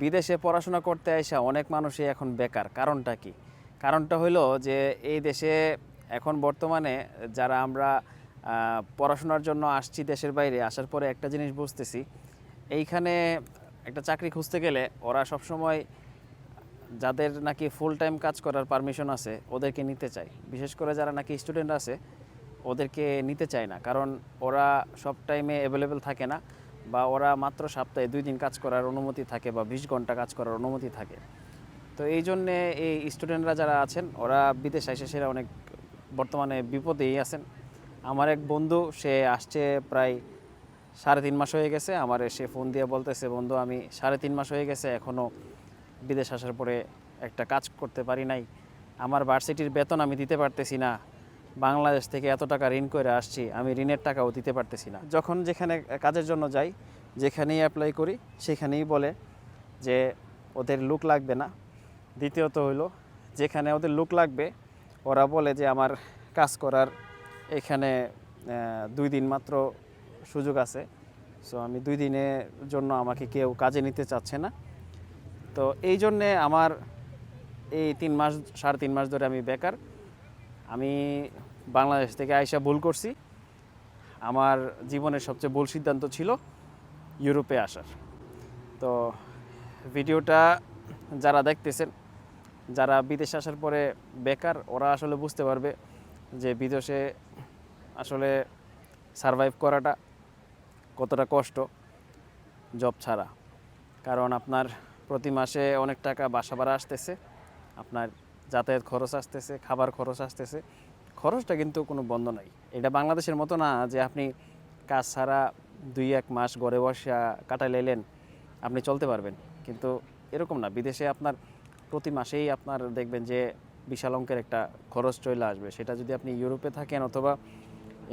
বিদেশে পড়াশোনা করতে আসা অনেক মানুষই এখন বেকার। কারণটা কি? কারণটা হলো যে এই দেশে এখন বর্তমানে যারা আমরা পড়াশোনার জন্য আসছি দেশের বাইরে, আসার পরে একটা জিনিস বুঝতেছি, এইখানে একটা চাকরি খুঁজতে গেলে ওরা সবসময় যাদের নাকি ফুল টাইম কাজ করার পারমিশন আছে, ওদেরকে নিতে চায়। বিশেষ করে যারা নাকি স্টুডেন্ট আছে, ওদেরকে নিতে চায় না। কারণ ওরা সব টাইমে অ্যাভেলেবেল থাকে না। বা ওরা মাত্র সপ্তাহে দুই দিন কাজ করার অনুমতি থাকে বা বিশ ঘণ্টা কাজ করার অনুমতি থাকে। তো এই জন্যে এই স্টুডেন্টরা যারা আছেন, ওরা বিদেশ এসে সেরা অনেক বর্তমানে বিপদেই আছেন। আমার এক বন্ধু, সে আসছে প্রায় সাড়ে তিন মাস হয়ে গেছে। আমার সে ফোন দিয়ে বলতেছে, বন্ধু, আমি সাড়ে তিন মাস হয়ে গেছে এখনও বিদেশ আসার পরে একটা কাজ করতে পারি নাই। আমার ভার্সিটির বেতন আমি দিতে পারতেছি না। বাংলাদেশ থেকে এত টাকা ঋণ করে আসছি, আমি ঋণের টাকাও দিতে পারতেছি না। যখন যেখানে কাজের জন্য যাই, যেখানেই অ্যাপ্লাই করি, সেখানেই বলে যে ওদের লুক লাগবে না। দ্বিতীয়ত হইল, যেখানে ওদের লুক লাগবে, ওরা বলে যে আমার কাজ করার এখানে দুই দিন মাত্র সুযোগ আছে। সো আমি দুই দিনের জন্য আমাকে কেউ কাজে নিতে চাচ্ছে না। তো এই জন্যে আমার এই তিন মাস, সাড়ে তিন মাস ধরে আমি বেকার। আমি বাংলাদেশ থেকে আইসা ভুল করছি। আমার জীবনের সবচেয়ে ভুল সিদ্ধান্ত ছিল ইউরোপে আসার। তো ভিডিওটা যারা দেখতেছেন, যারা বিদেশে আসার পরে বেকার, ওরা আসলে বুঝতে পারবে যে বিদেশে আসলে সারভাইভ করাটা কতটা কষ্ট জব ছাড়া। কারণ আপনার প্রতি মাসে অনেক টাকা বাসা ভাড়া আসতেছে, আপনার যাতায়াত খরচ আসতেছে, খাবার খরচ আসতেছে। খরচটা কিন্তু কোনো বন্ধ নাই। এটা বাংলাদেশের মতো না যে আপনি কাজ ছাড়া দুই এক মাস গড়ে বসে কাটাইলেন, আপনি চলতে পারবেন। কিন্তু এরকম না। বিদেশে আপনার প্রতি মাসেই আপনার দেখবেন যে বিশাল অঙ্কের একটা খরচ চলে আসবে। সেটা যদি আপনি ইউরোপে থাকেন অথবা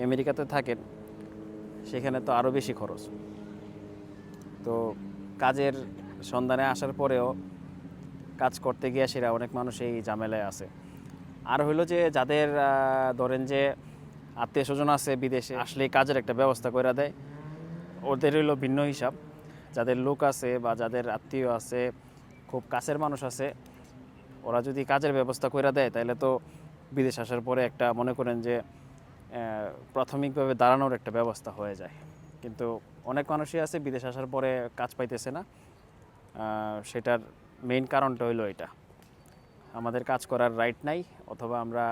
আমেরিকাতে থাকেন, সেখানে তো আরও বেশি খরচ। তো কাজের সন্ধানে আসার পরেও কাজ করতে গিয়ে সেরা অনেক মানুষ এই ঝামেলায় আছে। আর হইল যে যাদের ধরেন যে আত্মীয় স্বজন আছে বিদেশে আসলে কাজের একটা ব্যবস্থা করে দেয়। ওদের হইল ভিন্ন হিসাব। যাদের লোক আছে বা যাদের আত্মীয় আছে, খুব কাছের মানুষ আছে, ওরা যদি কাজের ব্যবস্থা করে দেয় তাহলে তো বিদেশ আসার পরে একটা মনে করেন যে প্রাথমিকভাবে দাঁড়ানোর একটা ব্যবস্থা হয়ে যায়। কিন্তু অনেক মানুষই আছে বিদেশ আসার পরে কাজ পাইতেছে না। সেটার মেইন কারণটা হইল এটা। আমাদের কাজ করার রাইট নাই, অথবা আমরা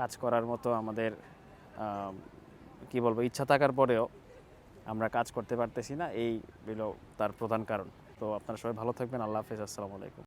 কাজ করার মতো আমাদের কি বলব, ইচ্ছা থাকার পরেও আমরা কাজ করতে পারতেছি না, এই হলো তার প্রধান কারণ। তো আপনারা সবাই ভালো থাকবেন, আল্লাহ হাফিজ, আসসালামু আলাইকুম।